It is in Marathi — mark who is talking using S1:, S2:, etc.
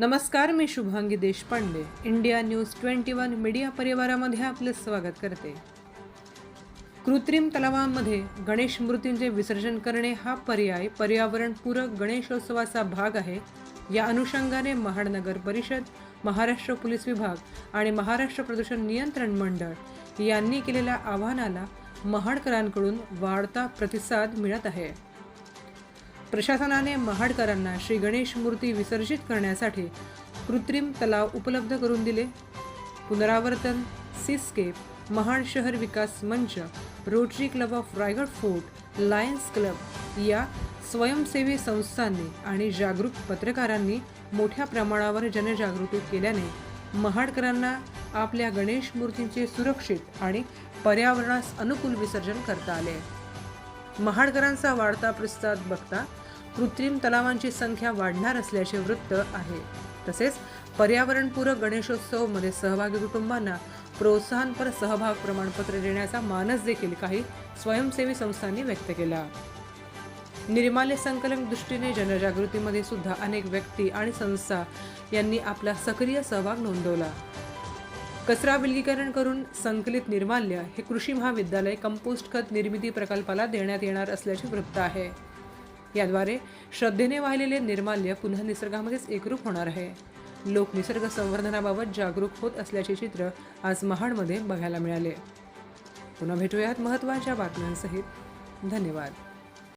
S1: नमस्कार मी Shubhangi Deshpande. India news twenty one media परिवारामध्ये आपले स्वागत करते. कृत्रिम तलावांमध्ये गणेश मूर्तींचे विसर्जन करणे हा पर्याय पर्यावरणपूरक गणेशोत्सवाचा भाग आहे. या अनुषंगाने महाड नगर परिषद महाराष्ट्र पोलीस विभाग आणि महाराष्ट्र प्रदूषण नियंत्रण मंडळ यांनी केलेल्या आवाहनाला महाडकरांकडून वाढता प्रतिसाद मिळत आहे. प्रशासनाने महाडकरांना श्री गणेश मूर्ती विसर्जित करण्यासाठी कृत्रिम तलाव उपलब्ध करून दिले. पुनरावर्तन सीस्केप महाड शहर विकास मंच Rotary club of Raigad fort Lions club या स्वयंसेवी संस्थांनी आणि जागरूक पत्रकारांनी मोठ्या प्रमाणावर जनजागृती केल्याने महाडकरांना आपल्या गणेश मूर्तींचे सुरक्षित आणि पर्यावरणास अनुकूल विसर्जन करता आले. महाडकरांचा वाढता प्रस्ताद बघता कृत्रिम तलावांची संख्या वाढणार असल्याचे वृत्त आहे. तसेच पर्यावरणपूरक गणेशोत्सवमध्ये सहभागी कुटुंबांना प्रोत्साहनपर सहभाग प्रमाणपत्र देण्याचा मानस देखील काही स्वयंसेवी संस्थांनी व्यक्त केला. निर्माल्य संकलन दृष्टीने जनजागृतीमध्ये सुद्धा अनेक व्यक्ती आणि संस्था यांनी आपला सक्रिय सहभाग नोंदवला. कचरा विलगीकरण करून संकलित निर्माल्य हे कृषी महाविद्यालय कंपोस्ट खत निर्मिती प्रकल्पाला देण्यात येणार असल्याचे वृत्त आहे. याद्वारे श्रद्धेने वाहिलेले निर्माल्य पुन्हा निसर्गामध्येच एकरूप होणार आहे. लोक निसर्ग संवर्धनाबाबत जागरूक होत असल्याचे चित्र आज महाडमध्ये बघायला मिळाले. पुन्हा भेटूयात महत्त्वाच्या बातम्यांसहित. धन्यवाद.